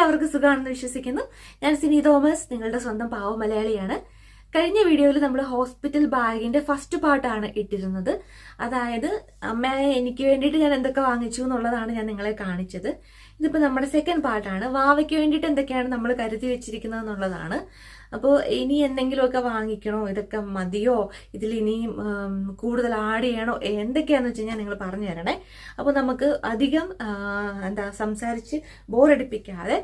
എല്ലാവർക്കും സുഖമാണെന്ന് വിശ്വസിക്കുന്നു. ഞാൻ സിനി തോമസ് നിങ്ങളുടെ സ്വന്തം പാവ മലയാളിയാണ്. കഴിഞ്ഞ വീഡിയോയിൽ നമ്മൾ ഹോസ്പിറ്റൽ ബാഗിന്റെ ഫസ്റ്റ് പാർട്ടാണ് ഇട്ടിരുന്നത്. അതായത് അമ്മയെ എനിക്ക് വേണ്ടിയിട്ട് ഞാൻ എന്തൊക്കെ വാങ്ങിച്ചു എന്നുള്ളതാണ് ഞാൻ നിങ്ങളെ കാണിച്ചത്. ഇതിപ്പോൾ നമ്മുടെ സെക്കൻഡ് പാർട്ടാണ്. വാവയ്ക്ക് വേണ്ടിയിട്ട് എന്തൊക്കെയാണ് നമ്മൾ കരുതി വെച്ചിരിക്കുന്നത് എന്നുള്ളതാണ്. അപ്പോൾ ഇനി എന്തെങ്കിലുമൊക്കെ വാങ്ങിക്കണോ? ഇതൊക്കെ മതിയോ? ഇതിൽ ഇനിയും കൂടുതൽ ആഡ് ചെയ്യണോ? എന്തൊക്കെയാണെന്ന് വെച്ച് കഴിഞ്ഞാൽ നിങ്ങൾ പറഞ്ഞു തരണേ. അപ്പോൾ നമുക്ക് അധികം എന്താ സംസാരിച്ച് ബോറടിപ്പിക്കാതെ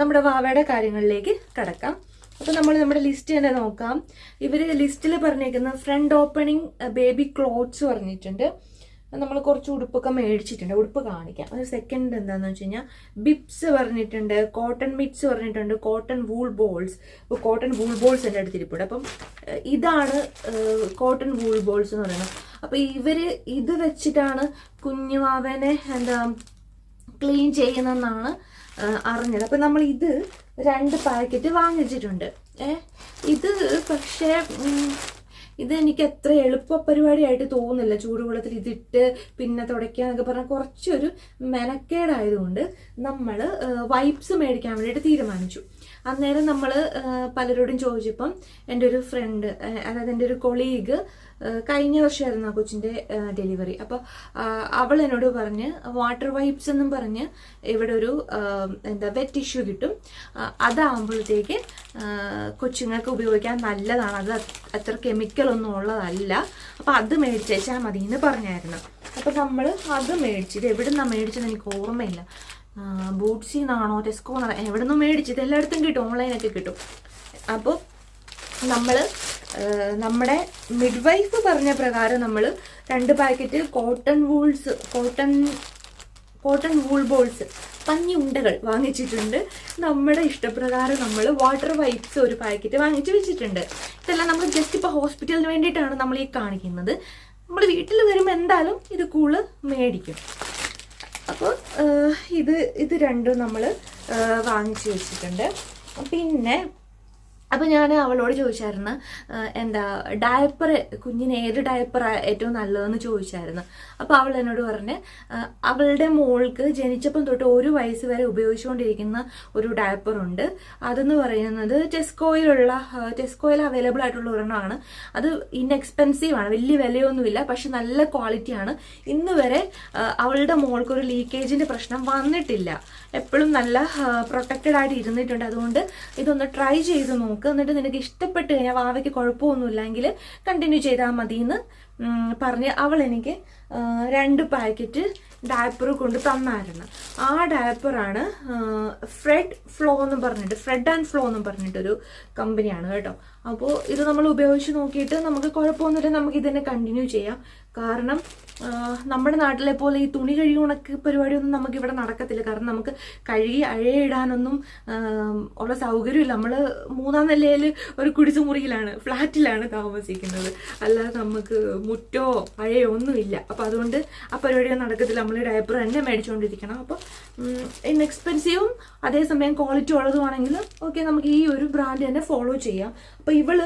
നമ്മുടെ വാവയുടെ കാര്യങ്ങളിലേക്ക് കടക്കാം. അപ്പോൾ നമ്മൾ നമ്മുടെ ലിസ്റ്റ് തന്നെ നോക്കാം. ഇവർ ലിസ്റ്റിൽ പറഞ്ഞേക്കുന്ന ഫ്രണ്ട് ഓപ്പണിംഗ് ബേബി ക്ലോത്ത്സ് പറഞ്ഞിട്ടുണ്ട്. നമ്മൾ കുറച്ച് ഉടുപ്പൊക്കെ മേടിച്ചിട്ടുണ്ട്. ഉടുപ്പ് കാണിക്കാം. അത് സെക്കൻഡ് എന്താണെന്ന് വെച്ച് കഴിഞ്ഞാൽ ബിപ്സ് പറഞ്ഞിട്ടുണ്ട് കോട്ടൺ മിറ്റ്സ് പറഞ്ഞിട്ടുണ്ട് കോട്ടൺ വൂൾ ബോൾസ് ഇപ്പോൾ കോട്ടൺ വൂൾ ബോൾസ് എന്റെ അടുത്തിരിപ്പുണ്ട് അപ്പം ഇതാണ് കോട്ടൺ വൂൾ ബോൾസ് എന്ന് പറയുന്നത്. അപ്പോൾ ഇവർ ഇത് വെച്ചിട്ടാണ് കുഞ്ഞുവാവനെ എന്താ ക്ലീൻ ചെയ്യുന്നതെന്നാണ് അറിഞ്ഞത്. അപ്പം നമ്മൾ ഇത് രണ്ട് പാക്കറ്റ് വാങ്ങിച്ചിട്ടുണ്ട്. ഏ ഇത് പക്ഷേ ഇത് എനിക്ക് അത്ര എളുപ്പ പരിപാടിയായിട്ട് തോന്നുന്നില്ല. ചൂടുവെള്ളത്തിൽ ഇതിട്ട് പിന്നെ തുടയ്ക്കുക എന്നൊക്കെ പറഞ്ഞാൽ കുറച്ചൊരു മെനക്കേടായതുകൊണ്ട് നമ്മൾ വൈപ്സ് മേടിക്കാൻ വേണ്ടിയിട്ട് തീരുമാനിച്ചു. അന്നേരം നമ്മൾ പലരോടും ചോദിച്ചപ്പം എന്റെ ഒരു ഫ്രണ്ട് അതായത് എന്റെ ഒരു കൊളീഗ് കഴിഞ്ഞ വർഷമായിരുന്നു ആ കൊച്ചിന്റെ ഡെലിവറി അപ്പോൾ അവൾ എന്നോട് പറഞ്ഞ് വാട്ടർ വൈപ്സ് എന്നും പറഞ്ഞ് ഇവിടെ ഒരു എന്താ വെറ്റ് ടിഷ്യൂ കിട്ടും. അതാകുമ്പോഴത്തേക്ക് കൊച്ചുങ്ങൾക്ക് ഉപയോഗിക്കാൻ നല്ലതാണ്. അത് അത്ര കെമിക്കലൊന്നും ഉള്ളതല്ല. അപ്പോൾ അത് മേടിച്ചേച്ചാൽ മതി എന്ന് പറഞ്ഞായിരുന്നു. അപ്പോൾ നമ്മൾ അത് മേടിച്ചു എവിടെ നിന്നാണ് മേടിച്ചത് എനിക്ക് ഓർമ്മയില്ല. ബൂട്ട്സിൽ നിന്നാണോ ടെസ്കോ എവിടെ നിന്നും മേടിച്ച് ഇതെല്ലായിടത്തും കിട്ടും ഓൺലൈനൊക്കെ കിട്ടും. അപ്പോൾ നമ്മൾ നമ്മുടെ മിഡ് വൈഫ് പറഞ്ഞ പ്രകാരം നമ്മൾ രണ്ട് packet cotton wools cotton cotton wool balls പഞ്ഞി ഉണ്ടകൾ വാങ്ങിച്ചിട്ടുണ്ട്. നമ്മുടെ ഇഷ്ടപ്രകാരം നമ്മൾ വാട്ടർ വൈപ്സ് ഒരു പാക്കറ്റ് വാങ്ങിച്ച് വെച്ചിട്ടുണ്ട്. ഇതെല്ലാം നമ്മൾ ജസ്റ്റ് ഇപ്പോൾ ഹോസ്പിറ്റലിന് വേണ്ടിയിട്ടാണ് നമ്മൾ ഈ കാണിക്കുന്നത്. നമ്മൾ വീട്ടിൽ വരുമ്പോൾ എന്തായാലും ഇത് കൂൾ മേടിക്കും. ഇത് ഇത് രണ്ടും നമ്മൾ വാങ്ങിച്ചു വെച്ചിട്ടുണ്ട്. പിന്നെ അപ്പോൾ ഞാൻ അവളോട് ചോദിച്ചായിരുന്നു എന്താ ഡയപ്പർ കുഞ്ഞിന് ഏത് ഡയപ്പർ ഏറ്റവും നല്ലതെന്ന് ചോദിച്ചായിരുന്നു. അപ്പോൾ അവൾ എന്നോട് പറഞ്ഞ് അവളുടെ മോൾക്ക് ജനിച്ചപ്പം തൊട്ട് ഒരു വയസ്സ് വരെ ഉപയോഗിച്ചുകൊണ്ടിരിക്കുന്ന ഒരു ഡയപ്പർ ഉണ്ട്. അതെന്ന് പറയുന്നത് ടെസ്കോയിലുള്ള ടെസ്കോയിൽ അവൈലബിൾ ആയിട്ടുള്ള ഒരെണ്ണമാണ്. അത് ഇൻഎക്സ്പെൻസീവ് ആണ് വലിയ വിലയൊന്നുമില്ല പക്ഷെ നല്ല ക്വാളിറ്റിയാണ് ഇന്ന് വരെ അവളുടെ മോൾക്ക് ഒരു ലീക്കേജിന്റെ പ്രശ്നം വന്നിട്ടില്ല. എപ്പോഴും നല്ല പ്രൊട്ടക്റ്റഡ് ആയിട്ട് ഇരുന്നിട്ടുണ്ട്. അതുകൊണ്ട് ഇതൊന്ന് ട്രൈ ചെയ്ത് നോക്ക് എന്നിട്ട് നിനക്ക് ഇഷ്ടപ്പെട്ട് കഴിഞ്ഞാൽ വാവയ്ക്ക് കുഴപ്പമൊന്നുമില്ലെങ്കിൽ കണ്ടിന്യൂ ചെയ്താൽ മതി എന്ന് പറഞ്ഞ് അവൾ എനിക്ക് രണ്ട് പാക്കറ്റ് ഡയപ്പർ കൊണ്ട് തന്നായിരുന്നു. ആ ഡയപ്പറാണ് ഫ്രെഡ് ഫ്ലോ എന്ന് പറഞ്ഞിട്ട് ഫ്രെഡ് ആൻഡ് ഫ്ലോ എന്ന് പറഞ്ഞിട്ടൊരു കമ്പനിയാണ് കേട്ടോ. അപ്പോൾ ഇത് നമ്മൾ ഉപയോഗിച്ച് നോക്കിയിട്ട് നമുക്ക് കുഴപ്പമൊന്നുമില്ല നമുക്ക് ഇതിനെ കണ്ടിന്യൂ ചെയ്യാം. കാരണം നമ്മുടെ നാട്ടിലെ പോലെ ഈ തുണി കഴുകി ഉണക്ക് പരിപാടിയൊന്നും നമുക്ക് ഇവിടെ നടക്കത്തില്ല. കാരണം നമുക്ക് കഴുകി അഴയിടാനൊന്നും ഉള്ള സൗകര്യമില്ല. നമ്മൾ മൂന്നാം നിലയിൽ ഒരു കുടിച്ചു മുറിയിലാണ് ഫ്ലാറ്റിലാണ് താമസിക്കുന്നത്. അല്ലാതെ നമുക്ക് മുറ്റോ പഴയോ ഒന്നുമില്ല. അപ്പോൾ അതുകൊണ്ട് ആ പരിപാടിയൊന്നും നടക്കത്തില്ല. നമ്മൾ ഡയപ്പർ തന്നെ മേടിച്ചുകൊണ്ടിരിക്കണം അപ്പോൾ ഇൻഎക്സ്പെൻസീവും അതേസമയം ക്വാളിറ്റി ഉള്ളതുമാണെങ്കിൽ ഓക്കെ നമുക്ക് ഈ ഒരു ബ്രാൻഡ് തന്നെ ഫോളോ ചെയ്യാം. അപ്പോൾ ഇവൾ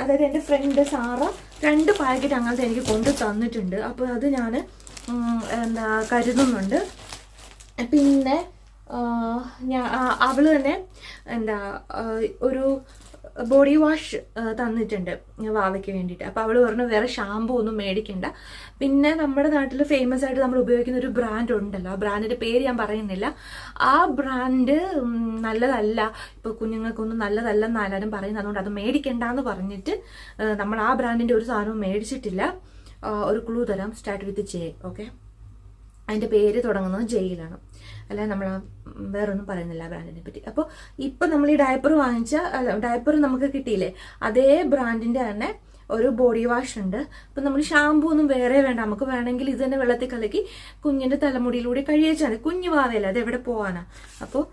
അതായത് എന്റെ ഫ്രണ്ട് സാറ രണ്ട് പാക്കറ്റ് അങ്ങനത്തെ എനിക്ക് കൊണ്ടു തന്നിട്ടുണ്ട്. അപ്പോൾ അത് ഞാൻ എന്താ കരുതുന്നുണ്ട്. പിന്നെ ഞാൻ അവൾ തന്നെ എന്താ ഒരു ബോഡി വാഷ് തന്നിട്ടുണ്ട് വാവയ്ക്ക് വേണ്ടിയിട്ട്. അപ്പോൾ അവൾ പറഞ്ഞു വേറെ ഷാമ്പു ഒന്നും മേടിക്കണ്ട. പിന്നെ നമ്മുടെ നാട്ടിൽ ഫേമസ് ആയിട്ട് നമ്മൾ ഉപയോഗിക്കുന്ന ഒരു ബ്രാൻഡ് ഉണ്ടല്ലോ. ആ ബ്രാൻഡിന്റെ പേര് ഞാൻ പറയുന്നില്ല. ആ ബ്രാൻഡ് നല്ലതല്ല. ഇപ്പോൾ കുഞ്ഞുങ്ങൾക്കൊന്നും നല്ലതല്ല എന്നാലും പറയുന്നത്. അതുകൊണ്ട് അത് മേടിക്കണ്ടെന്ന് പറഞ്ഞിട്ട് നമ്മൾ ആ ബ്രാൻഡിന്റെ ഒരു സാധനവും മേടിച്ചിട്ടില്ല. ഒരു ക്ലൂ തരാം. സ്റ്റാർട്ട് വിത്ത് ജെ ഓക്കെ അതിന്റെ പേര് തുടങ്ങുന്നത് ജയിലാണ് അല്ലാതെ നമ്മൾ വേറൊന്നും പറയുന്നില്ല ബ്രാൻഡിനെ പറ്റി. അപ്പോൾ ഇപ്പം നമ്മൾ ഈ ഡയപ്പർ വാങ്ങിച്ച ഡയപ്പർ നമുക്ക് കിട്ടിയില്ലേ? അതേ ബ്രാൻഡിന്റെ തന്നെ ഒരു ബോഡി വാഷ് ഉണ്ട്. അപ്പം നമ്മൾ ഷാമ്പൂ ഒന്നും വേറെ വേണ്ട. നമുക്ക് വേണമെങ്കിൽ ഇത് തന്നെ വെള്ളത്തിൽ കലക്കി കുഞ്ഞിന്റെ തലമുടിയിലൂടെ കഴിയേച്ചാൽ മതി കുഞ്ഞു വാവയല്ല അത് എവിടെ പോകാനാ അപ്പോൾ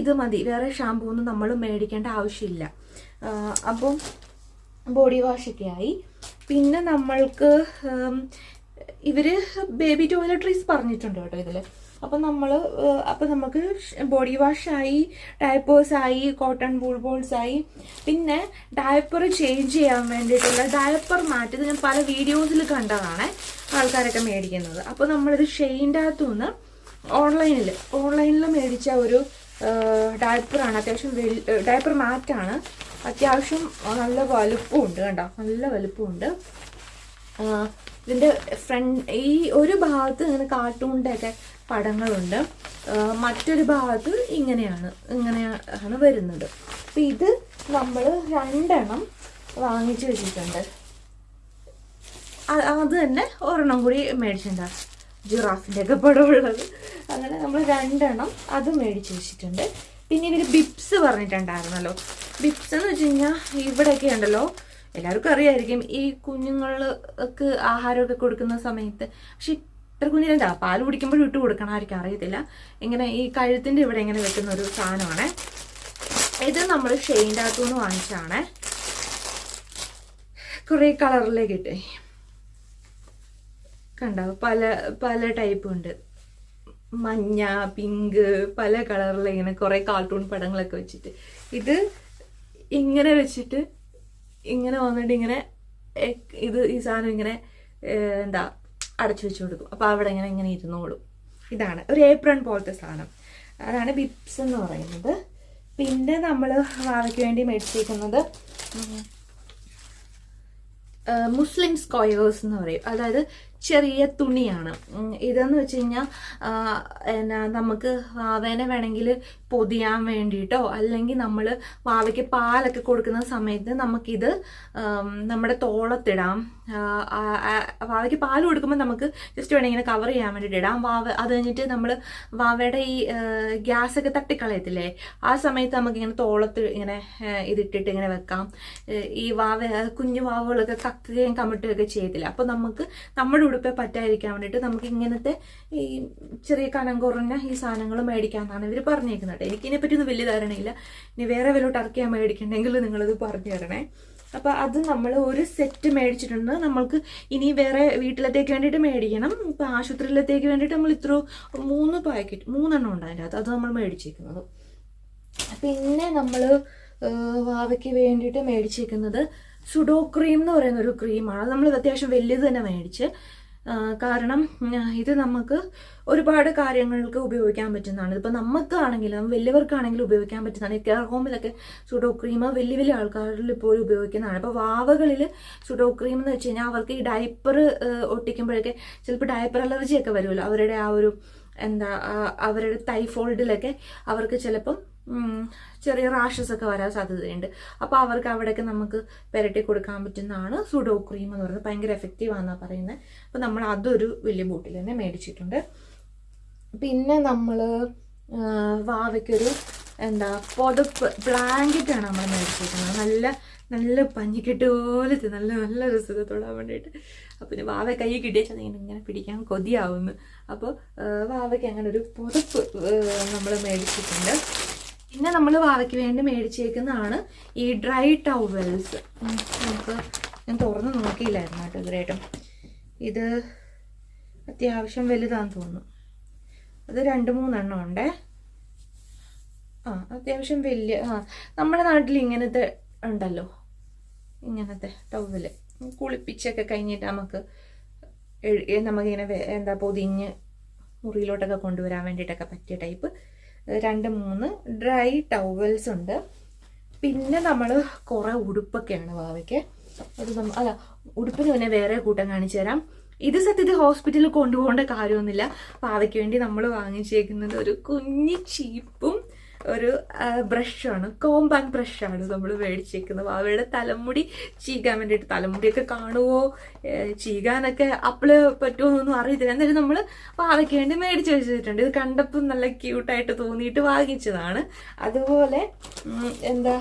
ഇത് മതി. വേറെ ഷാമ്പൂ ഒന്നും നമ്മൾ മേടിക്കേണ്ട ആവശ്യമില്ല. അപ്പം ബോഡി വാഷൊക്കെ ആയി. പിന്നെ നമ്മൾക്ക് ഇവർ ബേബി ടോയ്ലറ്ററീസ് പറഞ്ഞിട്ടുണ്ട് കേട്ടോ ഇതിൽ. അപ്പൊ നമ്മൾ അപ്പം നമുക്ക് ബോഡി വാഷായി ആയി ഡയപ്പേഴ്സ് ആയി കോട്ടൺ ബൂൾ ബോൾസ് ആയി. പിന്നെ ഡയപ്പർ ചേഞ്ച് ചെയ്യാൻ വേണ്ടിയിട്ടുള്ള ഡയപ്പർ മാറ്റ് ഞാൻ പല വീഡിയോസിൽ കണ്ടതാണ് ആൾക്കാരൊക്കെ മേടിക്കുന്നത്. അപ്പോൾ നമ്മളിത് ഷെയിന്റെ അകത്തുനിന്ന് ഓൺലൈനിൽ ഓൺലൈനിൽ മേടിച്ച ഒരു ഡയപ്പറാണ് അത്യാവശ്യം ഡയപ്പർ മാറ്റാണ്. അത്യാവശ്യം നല്ല വലുപ്പമുണ്ട് കണ്ടോ? നല്ല വലുപ്പമുണ്ട് ഇതിന്റെ ഫ്രണ്ട് ഈ ഒരു ഭാഗത്ത് ഇങ്ങനെ കാർട്ടൂണിന്റെ ഒക്കെ പടങ്ങളുണ്ട്. മറ്റൊരു ഭാഗത്ത് ഇങ്ങനെയാണ് ഇങ്ങനെയാണ് വരുന്നത്. അപ്പൊ ഇത് നമ്മൾ രണ്ടെണ്ണം വാങ്ങിച്ചു വെച്ചിട്ടുണ്ട്. അത് തന്നെ ഒരെണ്ണം കൂടി മേടിച്ചിട്ടുണ്ടാകും ജിറാഫിന്റെ ഒക്കെ പടമുള്ളത് അങ്ങനെ നമ്മൾ രണ്ടെണ്ണം അത് മേടിച്ച് വെച്ചിട്ടുണ്ട്. പിന്നെ ഇവർ ബിപ്സ് പറഞ്ഞിട്ടുണ്ടായിരുന്നല്ലോ. ബിപ്സ് എന്ന് വെച്ച് കഴിഞ്ഞാൽ ഇവിടെയൊക്കെ ഉണ്ടല്ലോ. എല്ലാവർക്കും അറിയായിരിക്കും ഈ കുഞ്ഞുങ്ങൾക്ക് ആഹാരമൊക്കെ കൊടുക്കുന്ന സമയത്ത് പക്ഷെ ഇത്ര കുഞ്ഞിനെന്താ പാൽ കുടിക്കുമ്പോഴും ഇട്ട് കൊടുക്കണമായിരിക്കും അറിയത്തില്ല. ഇങ്ങനെ ഈ കഴുത്തിന്റെ ഇവിടെ ഇങ്ങനെ വെക്കുന്ന ഒരു സാധനമാണ്. ഇത് നമ്മൾ ഷെയിന്റെ അകത്തുനിന്ന് വാങ്ങിച്ചാണ് കുറേ കളറിലേക്ക് കിട്ടി കണ്ടോ? പല പല ടൈപ്പ് ഉണ്ട്. മഞ്ഞ പിങ്ക് പല കളറിൽ ഇങ്ങനെ കുറെ കാർട്ടൂൺ പടങ്ങളൊക്കെ വെച്ചിട്ട്. ഇത് ഇങ്ങനെ വെച്ചിട്ട് ഇങ്ങനെ വന്നിട്ട് ഇങ്ങനെ ഇത് ഈ സാധനം ഇങ്ങനെ എന്താ അടച്ചു വെച്ച് കൊടുക്കും. അപ്പോൾ അവിടെ ഇങ്ങനെ ഇങ്ങനെ ഇരുന്നോളും ഇതാണ് ഒരു ഏപ്രൺ പോലത്തെ സാധനം. അതാണ് ബിപ്സ് എന്ന് പറയുന്നത്. പിന്നെ നമ്മൾ വാവയ്ക്ക് വേണ്ടി മേടിച്ചിരിക്കുന്നത് മുസ്ലിം സ്ക്വയേഴ്സ് എന്ന് പറയും. അതായത് ചെറിയ തുണിയാണ്. ഇതെന്ന് വെച്ച് കഴിഞ്ഞാൽ എന്നാ നമുക്ക് വാവേനെ വേണമെങ്കിൽ പൊതിയാൻ വേണ്ടിയിട്ടോ അല്ലെങ്കിൽ നമ്മൾ വാവയ്ക്ക് പാലൊക്കെ കൊടുക്കുന്ന സമയത്ത് നമുക്കിത് നമ്മുടെ തോളത്തിടാം. വാവയ്ക്ക് പാൽ കൊടുക്കുമ്പോൾ നമുക്ക് ജസ്റ്റ് വേണമെങ്കിൽ ഇങ്ങനെ കവർ ചെയ്യാൻ വേണ്ടിയിട്ട് ഇടാം. വാവ അത് കഴിഞ്ഞിട്ട് നമ്മൾ വാവയുടെ ഈ ഗ്യാസൊക്കെ തട്ടിക്കളയത്തില്ലേ? ആ സമയത്ത് നമുക്ക് ഇങ്ങനെ തോളത്ത് ഇങ്ങനെ ഇതിട്ടിട്ട് ഇങ്ങനെ വെക്കാം. ഈ വാവ കുഞ്ഞു വാവുകളൊക്കെ കക്കുകയും കമിട്ടുകയൊക്കെ ചെയ്യത്തില്ല? അപ്പോൾ നമുക്ക് നമ്മുടെ ഉടുപ്പെ പറ്റാതിരിക്കാൻ വേണ്ടിയിട്ട് നമുക്ക് ഇങ്ങനത്തെ ഈ ചെറിയ കനം കുറഞ്ഞ ഈ സാധനങ്ങൾ മേടിക്കാമെന്നാണ് ഇവർ പറഞ്ഞേക്കുന്നത്. എനിക്കിതിനെ എനിക്കിതിനെപ്പറ്റി ഒന്നും വലിയ ധാരണയില്ല. ഇനി വേറെ വല്ലോട്ട് ടർക്കിയാൻ മേടിക്കണമെങ്കിൽ നിങ്ങളത് പറഞ്ഞു തരണേ. അപ്പൊ അത് നമ്മൾ ഒരു സെറ്റ് മേടിച്ചിട്ടുണ്ട്. നമ്മൾക്ക് ഇനി വേറെ വീട്ടിലത്തേക്ക് വേണ്ടിയിട്ട് മേടിക്കണം. ഇപ്പൊ ആശുപത്രിയിലത്തേക്ക് വേണ്ടിയിട്ട് നമ്മൾ ഇത്ര മൂന്ന് പാക്കറ്റ് മൂന്നെണ്ണം ഉണ്ട് അകത്ത്. അത് നമ്മൾ മേടിച്ചേക്കുന്നത്. പിന്നെ നമ്മൾ വാവയ്ക്ക് വേണ്ടിയിട്ട് മേടിച്ചേക്കുന്നത് സുഡോ ക്രീം എന്ന് പറയുന്ന ഒരു ക്രീമാണ്. അത് നമ്മൾ അത്യാവശ്യം വലിയത് തന്നെ മേടിച്ച്. കാരണം ഇത് നമുക്ക് ഒരുപാട് കാര്യങ്ങൾക്ക് ഉപയോഗിക്കാൻ പറ്റുന്നതാണ്. ഇതിപ്പോൾ നമുക്കാണെങ്കിലും വലിയവർക്കാണെങ്കിലും ഉപയോഗിക്കാൻ പറ്റുന്നതാണ്. കെയർ ഹോമിലൊക്കെ സുഡോ ക്രീം വലിയ വലിയ ആൾക്കാരിൽ ഇപ്പോൾ ഉപയോഗിക്കുന്നതാണ്. അപ്പോൾ വാവകളിൽ സുഡോ ക്രീം എന്ന് വെച്ച് കഴിഞ്ഞാൽ അവർക്ക് ഈ ഡയപ്പർ ഒട്ടിക്കുമ്പോഴൊക്കെ ചിലപ്പോൾ ഡയപ്പർ അലർജിയൊക്കെ വരുമല്ലോ. അവരുടെ ആ ഒരു എന്താ അവരുടെ തൈഫോൾഡിലൊക്കെ അവർക്ക് ചിലപ്പം ചെറിയ റാഷസ് ഒക്കെ വരാൻ സാധ്യതയുണ്ട്. അപ്പോൾ അവർക്ക് അവിടെയൊക്കെ നമുക്ക് പെരട്ടി കൊടുക്കാൻ പറ്റുന്നതാണ് സുഡോ ക്രീം എന്ന് പറയുന്നത്. ഭയങ്കര എഫക്റ്റീവ് ആണെന്നാണ് പറയുന്നത് അപ്പോൾ നമ്മൾ അതൊരു വലിയ ബോട്ടിൽ തന്നെ മേടിച്ചിട്ടുണ്ട്. പിന്നെ നമ്മൾ വാവയ്ക്കൊരു എന്താ പുതപ്പ് ബ്ലാങ്കറ്റാണ് നമ്മൾ മേടിച്ചിരിക്കുന്നത്. നല്ല നല്ല പഞ്ഞിക്കെട്ട് പോലത്തെ നല്ല നല്ല രസത്തെ തൊടാൻ വേണ്ടിയിട്ട്. അപ്പോൾ പിന്നെ വാവ കൈ കിട്ടിയാൽ ഇങ്ങനെ ഇങ്ങനെ പിടിക്കാൻ കൊതിയാവുന്നു. അപ്പോൾ വാവയ്ക്ക് അങ്ങനെ ഒരു പുതപ്പ് നമ്മൾ മേടിച്ചിട്ടുണ്ട്. പിന്നെ നമ്മൾ വാവയ്ക്ക് വേണ്ടി മേടിച്ചേക്കുന്നതാണ് ഈ ഡ്രൈ ടവൽസ്. നമുക്ക് ഞാൻ തുറന്ന് നോക്കിയില്ലായിരുന്നു കേട്ടോ ഇതുവരെയായിട്ടും. ഇത് അത്യാവശ്യം വലുതാന്ന് തോന്നുന്നു. അത് രണ്ട് മൂന്നെണ്ണം ഉണ്ടേ? ആ അത്യാവശ്യം വലിയ ആ നമ്മുടെ നാട്ടിൽ ഇങ്ങനത്തെ ഉണ്ടല്ലോ. ഇങ്ങനത്തെ ടവൽ. കുളിപ്പിച്ചൊക്കെ കഴിഞ്ഞിട്ട് നമുക്ക് നമുക്കിങ്ങനെ എന്താ പൊതിഞ്ഞ് മുറിയിലോട്ടൊക്കെ കൊണ്ടുവരാൻ വേണ്ടിയിട്ടൊക്കെ പറ്റിയ ടൈപ്പ്. രണ്ട് മൂന്ന് ഡ്രൈ ടവൽസ് ഉണ്ട്. പിന്നെ നമ്മൾ കുറേ ഉടുപ്പൊക്കെയാണ് വാവയ്ക്ക്. അത് നമ്മ അല്ല ഉടുപ്പിന് പിന്നെ വേറെ കൂട്ടം കാണിച്ചു തരാം. ഇത് സത്യത്തിൽ ഹോസ്പിറ്റലിൽ കൊണ്ടുപോകേണ്ട കാര്യമൊന്നുമില്ല. പാവയ്ക്ക് വേണ്ടി നമ്മൾ വാങ്ങിച്ചേക്കുന്നത് ഒരു കുഞ്ഞി ചീപ്പും ഒരു ബ്രഷാണ്. കോമ്പാക്ട് ബ്രഷാണ് നമ്മൾ മേടിച്ചേക്കുന്നത്. അവയുടെ തലമുടി ചീകാൻ വേണ്ടിയിട്ട് തലമുടിയൊക്കെ കാണുമോ ചീകാനൊക്കെ അപ്പൾ പറ്റുമോ എന്നൊന്നും അറിയത്തില്ല. എന്തായാലും നമ്മൾ പാവയ്ക്ക് വേണ്ടി മേടിച്ച് വെച്ചിട്ടുണ്ട്. ഇത് കണ്ടപ്പോൾ നല്ല ക്യൂട്ടായിട്ട് തോന്നിയിട്ട് വാങ്ങിച്ചതാണ്. അതുപോലെ എന്താ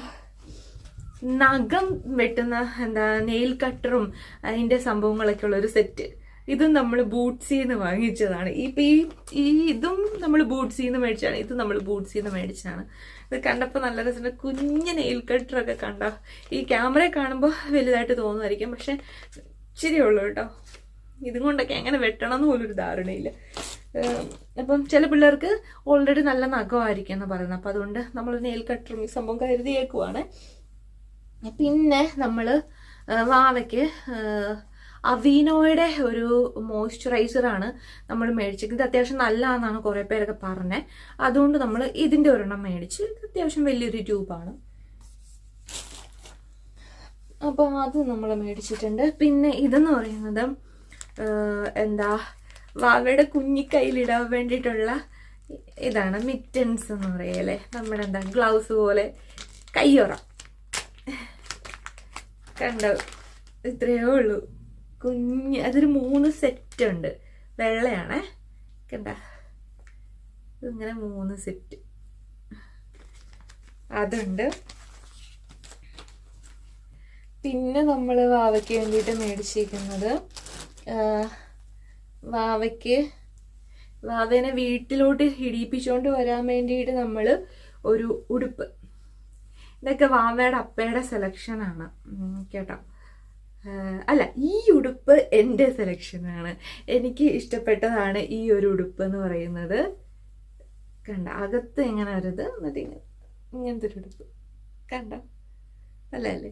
നഖം വെട്ടുന്ന എന്താ നെയിൽ കട്ടറും അതിന്റെ സംഭവങ്ങളൊക്കെ ഉള്ള ഒരു സെറ്റ്. ഇതും നമ്മൾ ബൂട്ട്സിന്ന് വാങ്ങിച്ചതാണ്. ഇപ്പം ഈ ഈ ഇതും നമ്മൾ ബൂട്ട്സിന്ന് മേടിച്ചാണ് ഇത് നമ്മൾ ബൂട്ട്സിന്ന് മേടിച്ചതാണ്. ഇത് കണ്ടപ്പോൾ നല്ല രസമുണ്ട്. കുഞ്ഞ് നെയിൽ കട്ടറൊക്കെ കണ്ട? ഈ ക്യാമറ കാണുമ്പോൾ വലുതായിട്ട് തോന്നുമായിരിക്കും. പക്ഷെ ഇച്ചിരി ഉള്ളൂ കേട്ടോ. ഇതും കൊണ്ടൊക്കെ എങ്ങനെ വെട്ടണം എന്ന് പോലും ഒരു ധാരണയില്ല. അപ്പം ചില പിള്ളേർക്ക് ഓൾറെഡി നല്ല നഖമായിരിക്കും എന്ന് പറയുന്നത്. അപ്പം അതുകൊണ്ട് നമ്മൾ നെയിൽ കട്ടറും ഈ സംഭവം കരുതിയേക്കുവാണ്. പിന്നെ നമ്മൾ വാവയ്ക്ക് അവീനോയുടെ ഒരു മോയ്സ്ചറൈസറാണ് നമ്മൾ മേടിച്ചത്. ഇത് അത്യാവശ്യം നല്ലതാണെന്നാണ് കുറേ പേരൊക്കെ പറഞ്ഞത് അതുകൊണ്ട് നമ്മൾ ഇതിന്റെ ഒരെണ്ണം മേടിച്ച് അത്യാവശ്യം വലിയൊരു ട്യൂബാണ് അപ്പോൾ അത് നമ്മൾ മേടിച്ചിട്ടുണ്ട്. പിന്നെ ഇതെന്ന് പറയുന്നത് എന്താ വാവയുടെ കുഞ്ഞിക്കൈയിലിടാൻ വേണ്ടിയിട്ടുള്ള ഇതാണ് മിറ്റൻസ് എന്ന് പറയല്ലേ നമ്മുടെ എന്താ ഗ്ലൗസ് പോലെ കയ്യൊറ. കണ്ടോ? ഇത്രയേ ഉള്ളൂ. കുഞ്ഞ് അതൊരു മൂന്ന് സെറ്റ് ഉണ്ട്. വെള്ളയാണേ. കണ്ട? ഇങ്ങനെ മൂന്ന് സെറ്റ് അതുണ്ട്. പിന്നെ നമ്മൾ വാവയ്ക്ക് വേണ്ടിയിട്ട് മേടിച്ചിരിക്കുന്നത് വാവയ്ക്ക് വാവേനെ വീട്ടിലോട്ട് ഹിടിപ്പിച്ചുകൊണ്ട് വരാൻ വേണ്ടിയിട്ട് നമ്മൾ ഒരു ഉടുപ്പ്. ഇതൊക്കെ വാവയുടെ അപ്പയുടെ സെലക്ഷനാണ് കേട്ടോ. അല്ല ഈ ഉടുപ്പ് എന്റെ സെലക്ഷനാണ്. എനിക്ക് ഇഷ്ടപ്പെട്ടതാണ് ഈ ഒരു ഉടുപ്പ് എന്ന് പറയുന്നത്. കണ്ട അകത്ത് എങ്ങനെ വരുത് എന്നിട്ട് ഇങ്ങനെ ഇങ്ങനത്തെ ഒരു ഉടുപ്പ്. കണ്ട? അല്ല അല്ലേ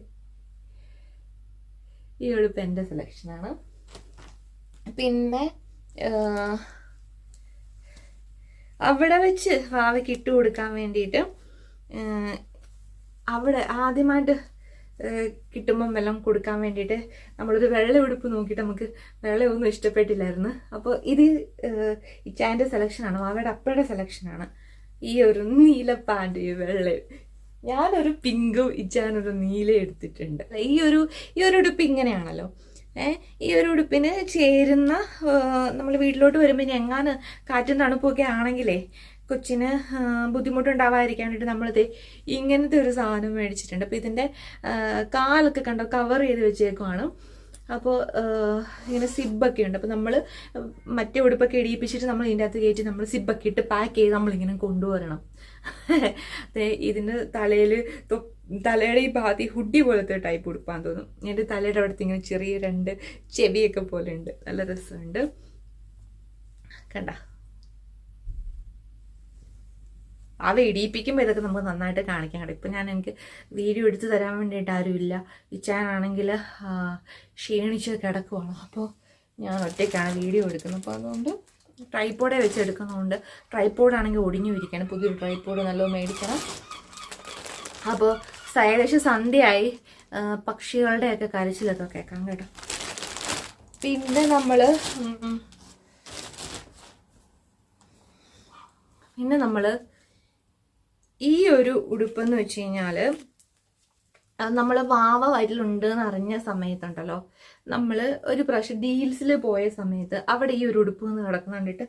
ഈ ഉടുപ്പ് എന്റെ സെലക്ഷനാണ്. പിന്നെ അവിടെ വെച്ച് ഭാവിക്ക് ഇട്ട് കൊടുക്കാൻ വേണ്ടിയിട്ട് അവിടെ ആദ്യമായിട്ട് കിട്ടുമ്പം വെള്ളം കൊടുക്കാൻ വേണ്ടിയിട്ട് നമ്മളൊരു വെള്ള ഉടുപ്പ് നോക്കിയിട്ട് നമുക്ക് വെള്ളയൊന്നും ഇഷ്ടപ്പെട്ടില്ലായിരുന്നു. അപ്പോൾ ഇത് ഇച്ചാന്റെ സെലക്ഷനാണ് മാവയുടെ അപ്പയുടെ സെലക്ഷനാണ് ഈ ഒരു നീല പാന്റ് ഈ വെള്ളയും ഞാനൊരു പിങ്കും ഇച്ചാനൊരു നീല എടുത്തിട്ടുണ്ട്. ഈ ഒരു ഈ ഒരു ഉടുപ്പ് ഇങ്ങനെയാണല്ലോ. ഈ ഒരു ഉടുപ്പിന് ചേരുന്ന നമ്മൾ വീട്ടിലോട്ട് വരുമ്പോൾ ഇനി എങ്ങാനും കാറ്റും തണുപ്പൊക്കെ ആണെങ്കിലേ കൊച്ചിന് ബുദ്ധിമുട്ടുണ്ടാവാതിരിക്കാൻ വേണ്ടിയിട്ട് നമ്മളിത് ഇങ്ങനത്തെ ഒരു സാധനം മേടിച്ചിട്ടുണ്ട്. അപ്പോൾ ഇതിന്റെ കാലൊക്കെ കണ്ടോ കവർ ചെയ്ത് വെച്ചേക്കുവാണ്. അപ്പോൾ ഇങ്ങനെ സിബൊക്കെ ഉണ്ട്. അപ്പോൾ നമ്മൾ മറ്റേ ഉടുപ്പൊക്കെ ഇടിയിപ്പിച്ചിട്ട് നമ്മൾ ഇതിന്റെ അകത്ത് കയറ്റി നമ്മൾ സിബൊക്കെ ഇട്ട് പാക്ക് ചെയ്ത് നമ്മളിങ്ങനെ കൊണ്ടുവരണം. ഇതിന് തലയിൽ തലയുടെ ഈ ഭാഗത്ത് ഹുഡി പോലത്തെ ടൈപ്പ് ഉടുപ്പാന്ന് തോന്നും എന്റെ തലയുടെ അവിടുത്തെ ഇങ്ങനെ ചെറിയ രണ്ട് ചെവിയൊക്കെ പോലെ ഉണ്ട്. നല്ല രസമുണ്ട്. കണ്ട? അവ ഇടിയിപ്പിക്കുമ്പോൾ ഇതൊക്കെ നമുക്ക് നന്നായിട്ട് കാണിക്കാൻ കഴിയും. ഇപ്പം ഞാൻ എനിക്ക് വീഡിയോ എടുത്തു തരാൻ വേണ്ടിയിട്ട് ആരുമില്ല ഇച്ചാനാണെങ്കിൽ ക്ഷീണിച്ച് കിടക്കുവാണ്. അപ്പോൾ ഞാൻ ഒറ്റയ്ക്കാണ് വീഡിയോ എടുക്കുന്നത്. അപ്പോൾ അതുകൊണ്ട് ട്രൈപ്പോഡെ വെച്ച് എടുക്കുന്നതുകൊണ്ട് ട്രൈപ്പോഡാണെങ്കിൽ ഒടിഞ്ഞു ഇരിക്കണം. പുതിയൊരു ട്രൈപ്പോഡ് നല്ലോണം മേടിക്കണം. അപ്പോൾ ഏകദേശം സന്ധ്യയായി. പക്ഷികളുടെയൊക്കെ കരച്ചിലൊക്കെ കേൾക്കാം കേട്ടോ. പിന്നെ നമ്മൾ പിന്നെ നമ്മൾ ഈ ഒരു ഉടുപ്പെന്ന് വെച്ച് കഴിഞ്ഞാൽ നമ്മൾ വാവ വരിലുണ്ട് എന്ന് അറിഞ്ഞ സമയത്തുണ്ടല്ലോ. നമ്മൾ ഒരു പ്രാവശ്യം ഡീൽസിൽ പോയ സമയത്ത് അവിടെ ഈ ഒരു ഉടുപ്പ് എന്ന് കിടക്കുന്ന കണ്ടിട്ട്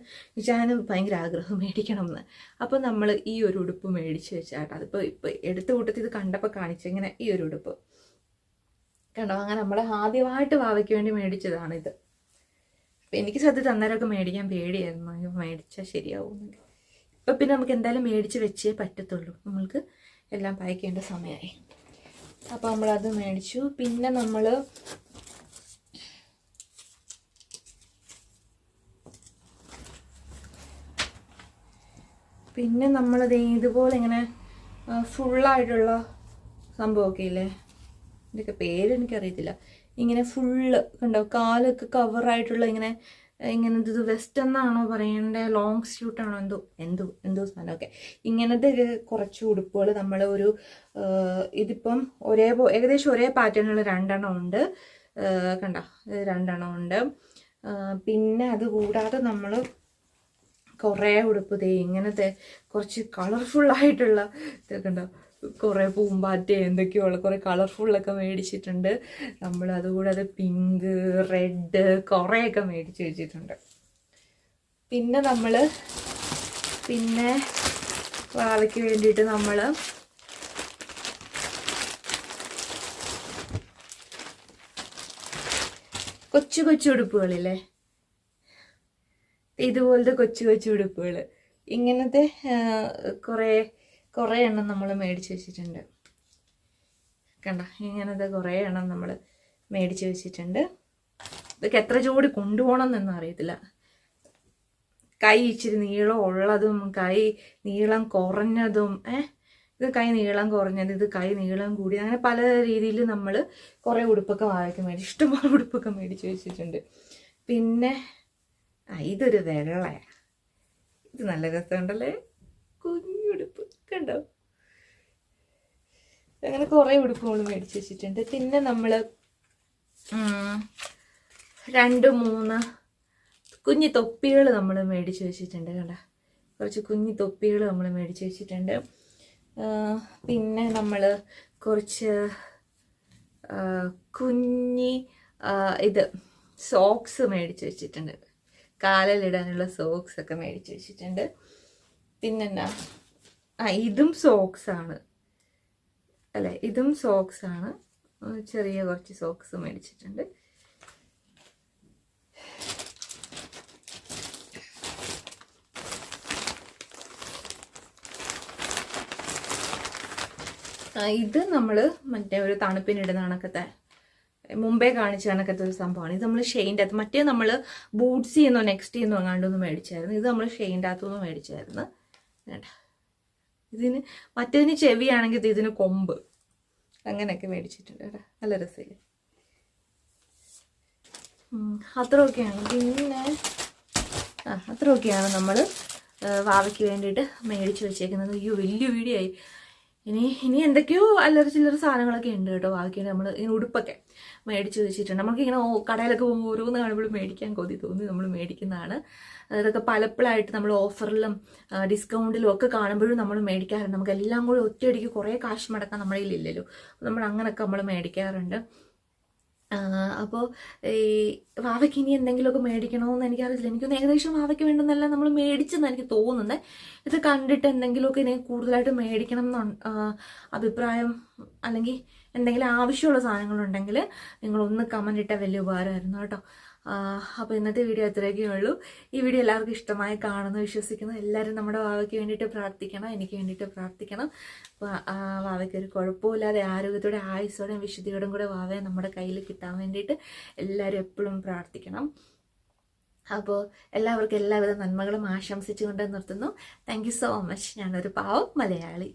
ഞാൻ ഭയങ്കര ആഗ്രഹം മേടിക്കണം എന്ന് അപ്പോൾ നമ്മൾ ഈ ഒരു ഉടുപ്പ് മേടിച്ച് വെച്ചാട്ടോ. അതിപ്പോൾ ഇപ്പോൾ എടുത്ത കൂട്ടത്തിൽ ഇത് കണ്ടപ്പോൾ കാണിച്ചു ഇങ്ങനെ ഈ ഒരു ഉടുപ്പ്. കണ്ടോ? അങ്ങനെ നമ്മൾ ആദ്യമായിട്ട് വാവയ്ക്ക് വേണ്ടി മേടിച്ചതാണിത്. അപ്പം എനിക്ക് സത്യത്തിൽ അന്നേരമൊക്കെ മേടിക്കാൻ പേടിയായിരുന്നു. മേടിച്ചാൽ ശരിയാവുമെന്നൊക്കെ ഇപ്പം പിന്നെ നമുക്ക് എന്തായാലും മേടിച്ച് വെച്ചേ പറ്റത്തുള്ളൂ. നമ്മൾക്ക് എല്ലാം പായ്ക്കേണ്ട സമയമായി അപ്പോൾ നമ്മളത് മേടിച്ചു. പിന്നെ നമ്മൾ പിന്നെ നമ്മളത് ഇതുപോലെ ഇങ്ങനെ ഫുള്ളായിട്ടുള്ള സംഭവമൊക്കെ ഇല്ലേ? ഇതൊക്കെ പേരെനിക്കറിയത്തില്ല ഇങ്ങനെ ഫുള്ള് കണ്ടോ? കാലൊക്കെ കവറായിട്ടുള്ള ഇങ്ങനെ ഇങ്ങനത്തെ ഇത് വെസ്റ്റ് എന്നാണോ പറയേണ്ടത് ലോങ് സ്യൂട്ടാണോ എന്തോ എന്തോ എന്തോ സാധനമൊക്കെ ഇങ്ങനത്തെ കുറച്ച് ഉടുപ്പുകൾ നമ്മൾ ഒരു ഇതിപ്പം ഒരേ ഏകദേശം ഒരേ പാറ്റേണുള്ള രണ്ടെണ്ണം ഉണ്ട്. കണ്ട രണ്ടെണ്ണം ഉണ്ട്. പിന്നെ അത് കൂടാതെ നമ്മൾ കുറേ ഉടുപ്പ് ഇങ്ങനത്തെ കുറച്ച് കളർഫുള്ളായിട്ടുള്ള ഇതൊക്കെ ഉണ്ടോ കുറേ പൂമ്പാറ്റ എന്തൊക്കെയുള്ള കുറേ കളർഫുള്ളൊക്കെ മേടിച്ചിട്ടുണ്ട്. നമ്മൾ അതുകൂടാതെ പിങ്ക് റെഡ് കുറേയൊക്കെ മേടിച്ച് വെച്ചിട്ടുണ്ട്. പിന്നെ നമ്മൾ പിന്നെ വാവയ്ക്ക് വേണ്ടിയിട്ട് നമ്മൾ കൊച്ചു കൊച്ചു ഉടുപ്പുകളില്ലേ? ഇതുപോലത്തെ കൊച്ചു കൊച്ചു ഉടുപ്പുകൾ. ഇങ്ങനത്തെ കുറേ കുറേ എണ്ണം നമ്മൾ മേടിച്ച് വെച്ചിട്ടുണ്ട്. കണ്ട? ഇങ്ങനത്തെ കുറേ എണ്ണം നമ്മൾ മേടിച്ച് വെച്ചിട്ടുണ്ട്. ഇതൊക്കെ എത്ര ജോഡി കൊണ്ടുപോകണം എന്നൊന്നും അറിയത്തില്ല. കൈ ഇച്ചിരി നീളം ഉള്ളതും കൈ നീളം കുറഞ്ഞതും ഏ? ഇത് കൈ നീളം കുറഞ്ഞത് ഇത് കൈ നീളം കൂടി അങ്ങനെ പല രീതിയിൽ നമ്മൾ കുറേ ഉടുപ്പൊക്കെ വാങ്ങിക്കാൻ മേടിച്ചു. ഇഷ്ടംപോലെ ഉടുപ്പൊക്കെ മേടിച്ച് വെച്ചിട്ടുണ്ട്. പിന്നെ ഇതൊരു വെള്ളയാണ് ഇത് നല്ല രസമുണ്ടല്ലേ? കുഞ്ഞുടുപ്പ് കണ്ടോ അങ്ങനെ കുറേ ഉടുപ്പുകൾ മേടിച്ച് വെച്ചിട്ടുണ്ട്. പിന്നെ നമ്മൾ രണ്ട് മൂന്ന് കുഞ്ഞു തൊപ്പികൾ നമ്മൾ മേടിച്ച് വെച്ചിട്ടുണ്ട് കണ്ട. കുറച്ച് കുഞ്ഞു തൊപ്പികൾ നമ്മൾ മേടിച്ച് വെച്ചിട്ടുണ്ട്. പിന്നെ നമ്മൾ കുറച്ച് കുഞ്ഞി ഇത് സോക്സ് മേടിച്ച് വെച്ചിട്ടുണ്ട്. കാലിലിടാനുള്ള സോക്സ് ഒക്കെ മേടിച്ച് വെച്ചിട്ടുണ്ട്. പിന്നെന്നാ ആ ഇതും സോക്സ് ആണ്. അല്ലെ ഇതും സോക്സ് ആണ്. ചെറിയ കുറച്ച് സോക്സ് മേടിച്ചിട്ടുണ്ട്. ഇത് നമ്മൾ മറ്റേ ഒരു തണുപ്പിനിടുന്ന കണക്കത്തെ മുമ്പേ കാണിച്ച കണക്കത്തെ ഒരു സംഭവമാണ്. ഇത് നമ്മൾ ഷെയിന്റെ അകത്ത് മറ്റേ നമ്മൾ ബൂട്ട്സ് ചെയ്യുന്നോ നെക്സ്റ്റ് ചെയ്യുന്നോ അങ്ങാണ്ടൊന്നും മേടിച്ചായിരുന്നു. ഇത് നമ്മൾ ഷെയിന്റെ അകത്തുനിന്ന് മേടിച്ചായിരുന്നു. വേണ്ട ഇതിന് മറ്റേതിന് ചെവിയാണെങ്കിൽ ഇത് ഇതിന് കൊമ്പ്. അങ്ങനെയൊക്കെ മേടിച്ചിട്ടുണ്ട് കേട്ടോ. നല്ല രസമില്ലേ? അത്രയൊക്കെയാണ്. പിന്നെ ആ അത്രയൊക്കെയാണ് നമ്മൾ വാവയ്ക്ക് വേണ്ടിയിട്ട് മേടിച്ച് വെച്ചേക്കുന്നത്. അയ്യോ വലിയ വീഡിയോ ആയി. ഇനി ഇനി എന്തൊക്കെയോ അല്ലറ ചില്ലറ സാധനങ്ങളൊക്കെ ഉണ്ട് കേട്ടോ. ബാക്കി നമ്മൾ ഇങ്ങനെ ഉടുപ്പൊക്കെ മേടിച്ച് വെച്ചിട്ടുണ്ട്. നമുക്കിങ്ങനെ കടയിലൊക്കെ പോകുമ്പോൾ ഓരോന്ന് കാണുമ്പോൾ മേടിക്കാൻ കൊതി തോന്നി. നമ്മൾ മേടിക്കുന്നതാണ്. അതൊക്കെ പലപ്പോഴായിട്ട് നമ്മൾ ഓഫറിലും ഡിസ്കൗണ്ടിലും ഒക്കെ കാണുമ്പോഴും നമ്മൾ മേടിക്കാറുണ്ട്. നമുക്ക് എല്ലാം കൂടി ഒറ്റയടിക്ക് കുറേ കാശ് മടക്കാൻ നമ്മുടെ കയ്യിലില്ലല്ലോ. നമ്മൾ അങ്ങനെയൊക്കെ നമ്മൾ മേടിക്കാറുണ്ട്. അപ്പോൾ ഈ വാവയ്ക്ക് ഇനി എന്തെങ്കിലുമൊക്കെ മേടിക്കണമെന്ന് എനിക്കറിയില്ല എനിക്കൊന്ന് ഏകദേശം വാവയ്ക്ക് വേണ്ടെന്നല്ല നമ്മൾ മേടിച്ചെന്ന് എനിക്ക് തോന്നുന്നത് ഇത് കണ്ടിട്ട് എന്തെങ്കിലുമൊക്കെ ഇനി കൂടുതലായിട്ട് മേടിക്കണം എന്ന് അഭിപ്രായം അല്ലെങ്കിൽ എന്തെങ്കിലും ആവശ്യമുള്ള സാധനങ്ങളുണ്ടെങ്കിൽ നിങ്ങളൊന്ന് കമന്റ് ഇട്ടാൽ വലിയ ഉപകാരമായിരുന്നു കേട്ടോ. അപ്പോൾ ഇന്നത്തെ വീഡിയോ അത്രയൊക്കെ ഉള്ളൂ. ഈ വീഡിയോ എല്ലാവർക്കും ഇഷ്ടമായി കാണുന്നു വിശ്വസിക്കുന്നു. എല്ലാവരും നമ്മുടെ വാവയ്ക്ക് വേണ്ടിയിട്ട് പ്രാർത്ഥിക്കണം എനിക്ക് വേണ്ടിയിട്ട് പ്രാർത്ഥിക്കണം. വാവയ്ക്ക് ഒരു കുഴപ്പമില്ലാതെ ആരോഗ്യത്തോടെ ആയുസോടെയും വിശുദ്ധിയോടും കൂടെ വാവയെ നമ്മുടെ കയ്യിൽ കിട്ടാൻ വേണ്ടിയിട്ട് എല്ലാവരും എപ്പോഴും പ്രാർത്ഥിക്കണം. അപ്പോൾ എല്ലാവർക്കും എല്ലാവിധ നന്മകളും ആശംസിച്ചുകൊണ്ട് നിർത്തുന്നു. താങ്ക് സോ മച്ച് ഞാനൊരു പാവം മലയാളി.